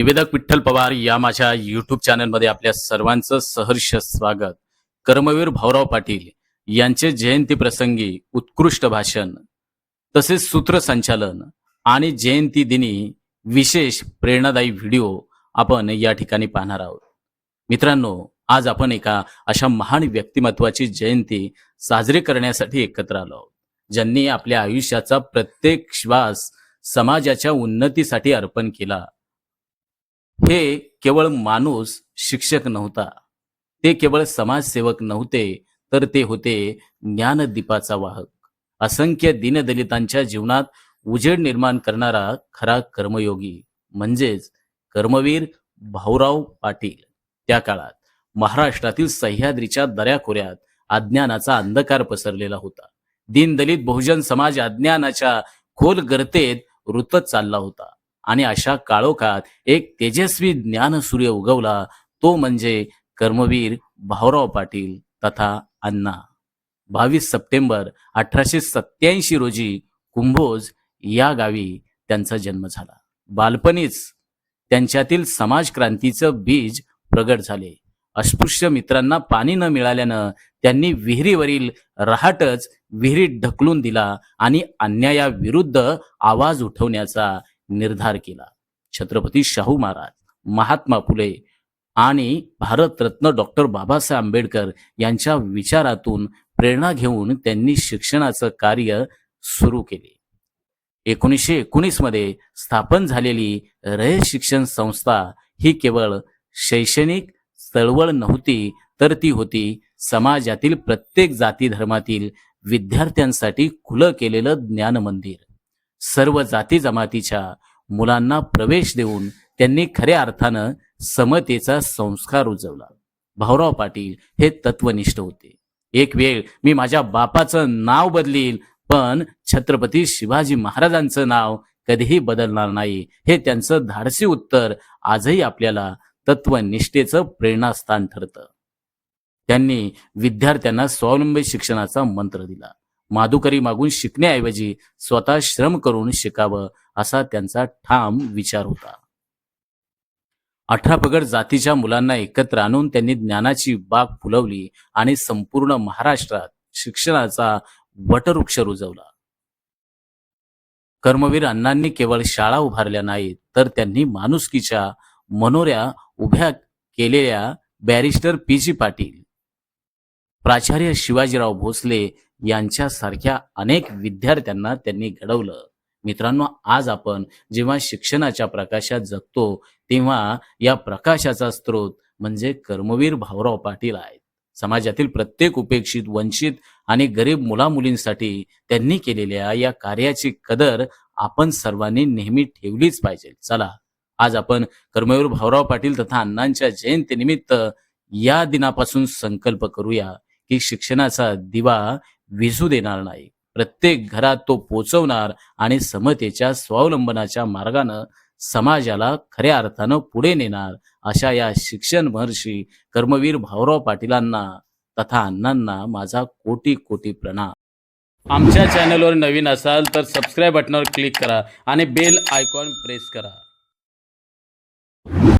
निवेदक विठ्ठल पवार या माझ्या युट्यूब चॅनलमध्ये आपल्या सर्वांचं सहर्ष स्वागत. कर्मवीर भाऊराव पाटील यांचे जयंती प्रसंगी उत्कृष्ट भाषण तसेच सूत्रसंचालन आणि जयंती दिनी विशेष प्रेरणादायी व्हिडिओ आपण या ठिकाणी पाहणार आहोत. मित्रांनो आज आपण एका अशा महान व्यक्तिमत्वाची जयंती साजरी करण्यासाठी एकत्र आलो आहोत ज्यांनी आपल्या आयुष्याचा प्रत्येक श्वास समाजाच्या उन्नतीसाठी अर्पण केला. हे केवळ माणूस शिक्षक नव्हता. ते केवळ समाजसेवक नव्हते तर ते होते ज्ञानदीपाचा वाहक. असंख्य दीनदलितांच्या जीवनात उजेड निर्माण करणारा खरा कर्मयोगी म्हणजेच कर्मवीर भाऊराव पाटील. त्या काळात महाराष्ट्रातील सह्याद्रीच्या दऱ्याखोऱ्यात अज्ञानाचा अंधकार पसरलेला होता. दीनदलित बहुजन समाज अज्ञानाच्या खोल गर्तेत रुतत चालला होता. आणि अशा काळोखात एक तेजस्वी ज्ञानसूर्य उगवला तो म्हणजे कर्मवीर भाऊराव पाटील तथा अण्णा. बावीस सप्टेंबर अठराशे सत्याऐंशी रोजी कुंभोज या गावी त्यांचा जन्म झाला. बालपणीच त्यांच्यातील समाजक्रांतीचं बीज प्रगट झाले. अस्पृश्य मित्रांना पाणी न मिळाल्यानं त्यांनी विहिरीवरील रहाटच विहिरीत ढकलून दिला आणि अन्यायाविरुद्ध आवाज उठवण्याचा निर्धार केला. छत्रपती शाहू महाराज महात्मा फुले आणि भारतरत्न डॉक्टर बाबासाहेब आंबेडकर यांच्या विचारातून प्रेरणा घेऊन त्यांनी शिक्षणाचं कार्य सुरू केले. एकोणीसशे एकोणीसमध्ये स्थापन झालेली रयत शिक्षण संस्था ही केवळ शैक्षणिक चळवळ नव्हती तर ती होती समाजातील प्रत्येक जाती धर्मातील विद्यार्थ्यांसाठी खुलं केलेलं ज्ञान मंदिर सर्व जाती जमातीच्या मुलांना प्रवेश देऊन त्यांनी खऱ्या अर्थानं समतेचा संस्कार रुजवला भाऊराव पाटील हे तत्वनिष्ठ होते. एक वेळ मी माझ्या बापाचं नाव बदलील पण छत्रपती शिवाजी महाराजांचं नाव कधीही बदलणार नाही हे त्यांचं धाडसी उत्तर आजही आपल्याला तत्वनिष्ठेचं प्रेरणास्थान ठरतं. त्यांनी विद्यार्थ्यांना स्वावलंबी शिक्षणाचा मंत्र दिला. माधुकरी मागून शिकण्याऐवजी स्वतः श्रम करून शिकावं असा त्यांचा ठाम विचार होता. अठरा पगड जातीच्या मुलांना एकत्र आणून त्यांनी ज्ञानाची बाग फुलवली आणि संपूर्ण महाराष्ट्रात शिक्षणाचा वटवृक्ष रुजवला. कर्मवीर अण्णांनी केवळ शाळा उभारल्या नाहीत तर त्यांनी माणुसकीच्या मनोऱ्या उभ्या केलेल्या बॅरिस्टर पी जी पाटील प्राचार्य शिवाजीराव भोसले यांच्यासारख्या अनेक विद्यार्थ्यांना त्यांनी घडवलं. मित्रांनो आज आपण जेव्हा शिक्षणाच्या प्रकाशात जगतो तेव्हा या प्रकाशाचा स्रोत म्हणजे कर्मवीर भाऊराव पाटील आहेत. समाजातील प्रत्येक उपेक्षित वंचित आणि गरीब मुलामुलींसाठी त्यांनी केलेल्या या कार्याची कदर आपण सर्वांनी नेहमी ठेवलीच पाहिजे. चला आज आपण कर्मवीर भाऊराव पाटील तथा अण्णांच्या जयंतीनिमित्त या दिनापासून संकल्प करूया की शिक्षणाचा दिवा विझू देणार नाही. प्रत्येक घरात तो पोचवणार आणि समतेच्या स्वावलंबनाच्या मार्गानं समाजाला खऱ्या अर्थानं पुढे नेणार अशा या शिक्षण महर्षी कर्मवीर भाऊराव पाटीलांना तथा अण्णांना माझा कोटी कोटी प्रणाम. आमच्या चॅनलवर नवीन असाल तर सबस्क्राईब बटनावर क्लिक करा आणि बेल आयकॉन प्रेस करा.